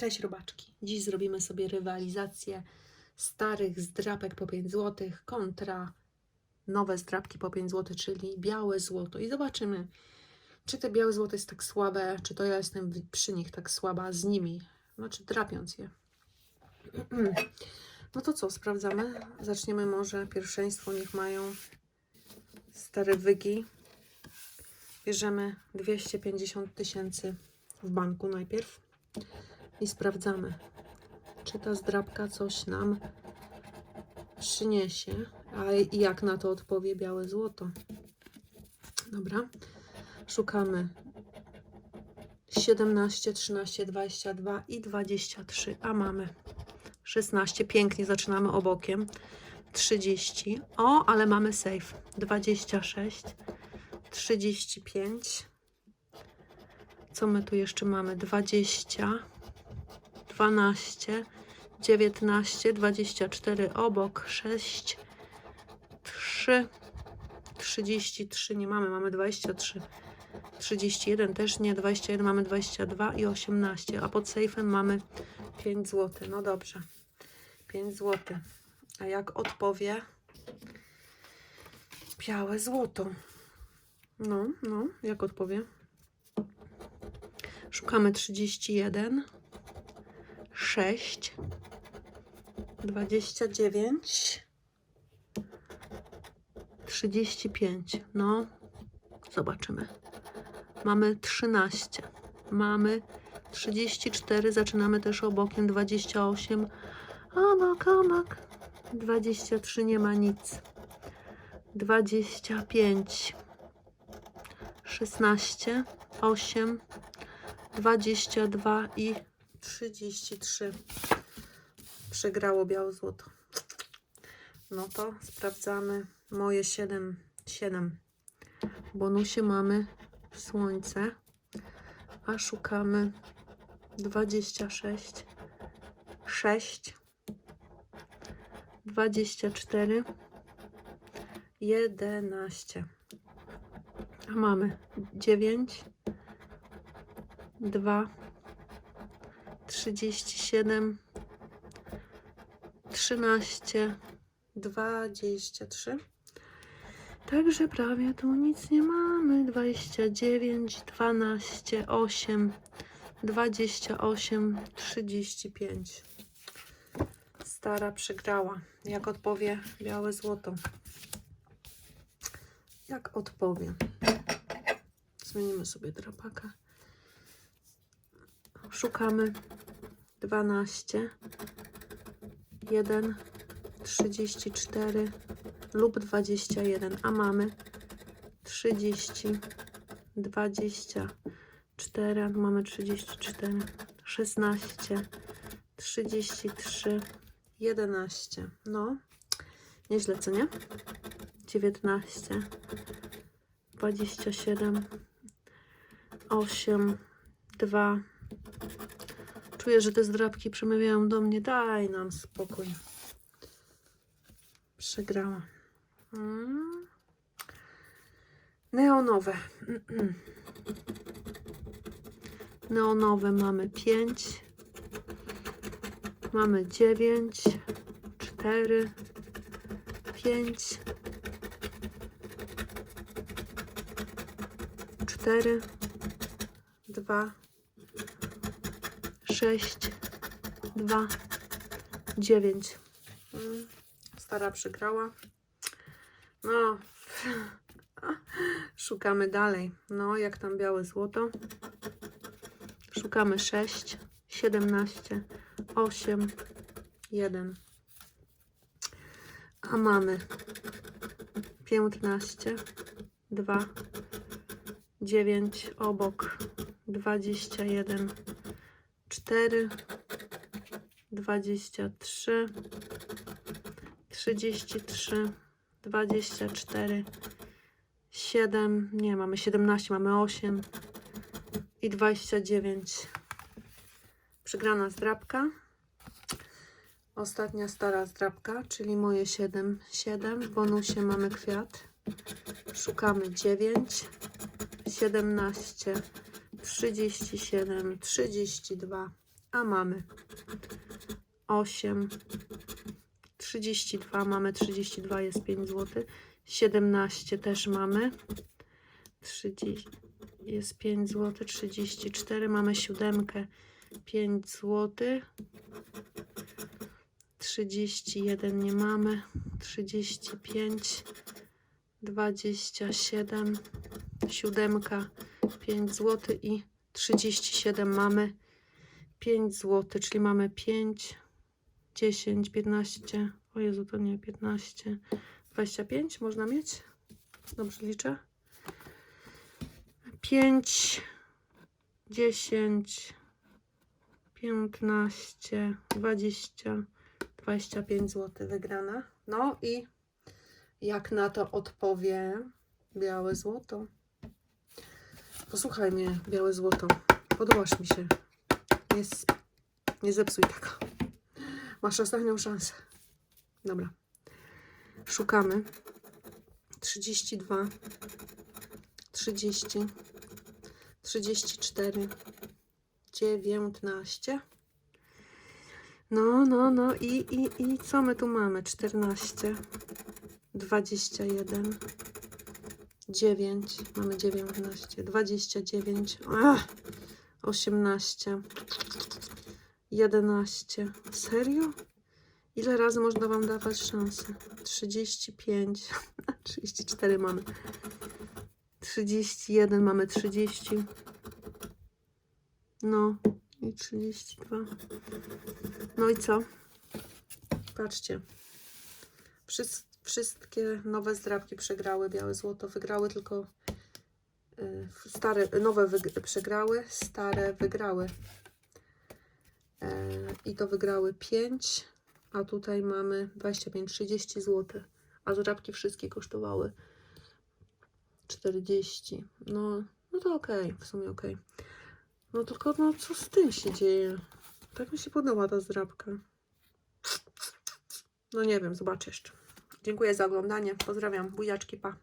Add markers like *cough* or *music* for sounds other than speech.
Cześć robaczki. Dziś zrobimy sobie rywalizację starych zdrapek po 5 zł kontra nowe zdrapki po 5 zł, czyli białe złoto. I zobaczymy, czy te białe złoto jest tak słabe, czy to ja jestem przy nich tak słaba z nimi, znaczy drapiąc je. *clears throat* No to co, sprawdzamy. Zaczniemy może pierwszeństwo, niech mają stare wygi. Bierzemy 250 tysięcy w banku najpierw i sprawdzamy, czy ta zdrabka coś nam przyniesie, a jak na to odpowie białe złoto. Dobra, szukamy. 17, 13, 22 i 23, a mamy 16, pięknie zaczynamy obokiem, 30, o, ale mamy safe, 26, 35, co my tu jeszcze mamy? 20, 12, 19, 24 obok, 6, 3, 33 nie mamy, mamy 23. 31 też nie, 21 mamy 22 i 18, a pod sejfem mamy 5 zł. No dobrze, 5 zł. A jak odpowie białe złoto? No, no, jak odpowie? Szukamy 31, 6, 29, 35. No, zobaczymy. Mamy 13. Mamy 34. Zaczynamy też obokiem 28. Obok, obok. 23 nie ma nic. 25. 16, 8, 22 i 33. Przegrało białe złoto. No to sprawdzamy moje 7. 7. W bonusie mamy słońce, a szukamy 26, 6, 24, 11. A mamy 9, 2, 37, 13, 23. Także prawie tu nic nie mamy. 29, 12, 8, 28, 35. Stara przegrała. Jak odpowie białe złoto? Jak odpowie? Zmienimy sobie drapaka. Szukamy 12, 1, 34 lub 21, a mamy 30, 24, a tu mamy 34, 16, 33, 11. No, nieźle, co nie? 19, 27, 8, 2. Czuję, że te zdrabki przemawiają do mnie. Daj nam spokój. Przegrała. Mm. Neonowe. Neonowe mamy 5. Mamy 9, 4, 5, 4, 2, 6, 2, 9. Mm. Stara przegrała. No, *laughs* szukamy dalej. No, jak tam białe złoto. Szukamy 6, 17, 8, 1. A mamy 15, 2, 9 obok, 21, 4, 23, 33, 24, 7, nie, mamy 17, mamy 8 i 29. Przegrana zdrabka. Ostatnia stara zdrabka, czyli moje 7, 7. W bonusie mamy kwiat. Szukamy 9, 17, 37, 32 a mamy. 8, 32 mamy, 32 jest 5 zł, 17 też mamy, 30 jest 5 zł, 34 mamy siódemkę, 5 zł, 31 nie mamy, 35, 27, siódemka, 5 zł i 37 mamy 5 zł, czyli mamy 5, 10, 15, o Jezu, to nie 15, 25 można mieć? Dobrze liczę? 5, 10, 15, 20, 25 zł wygrana. No i jak na to odpowie białe złoto? Posłuchaj mnie, białe złoto. Podobasz mi się. Nie, nie zepsuj tego. Masz ostatnią szansę. Dobra. Szukamy. 32, 30, 34, 19. No, no, no i, i, i co my tu mamy? 14, 21, 9, mamy 19, 29, ach, 18, 11. Serio? Ile razy można Wam dawać szansę? 35, 34 *laughs* mamy, 31 mamy, 30, no i 32. No i co? Patrzcie. Wszys- wszystkie nowe zdrabki przegrały, białe złoto wygrały, tylko stare, nowe przegrały, stare wygrały. E, I to wygrały 5, a tutaj mamy 25, 30 zł. A zdrabki wszystkie kosztowały 40. No, no to okej, w sumie okej. No tylko, no co z tym się dzieje? Tak mi się podoba ta zdrabka. No nie wiem, zobaczę jeszcze. Dziękuję za oglądanie. Pozdrawiam. Buziaczki, pa.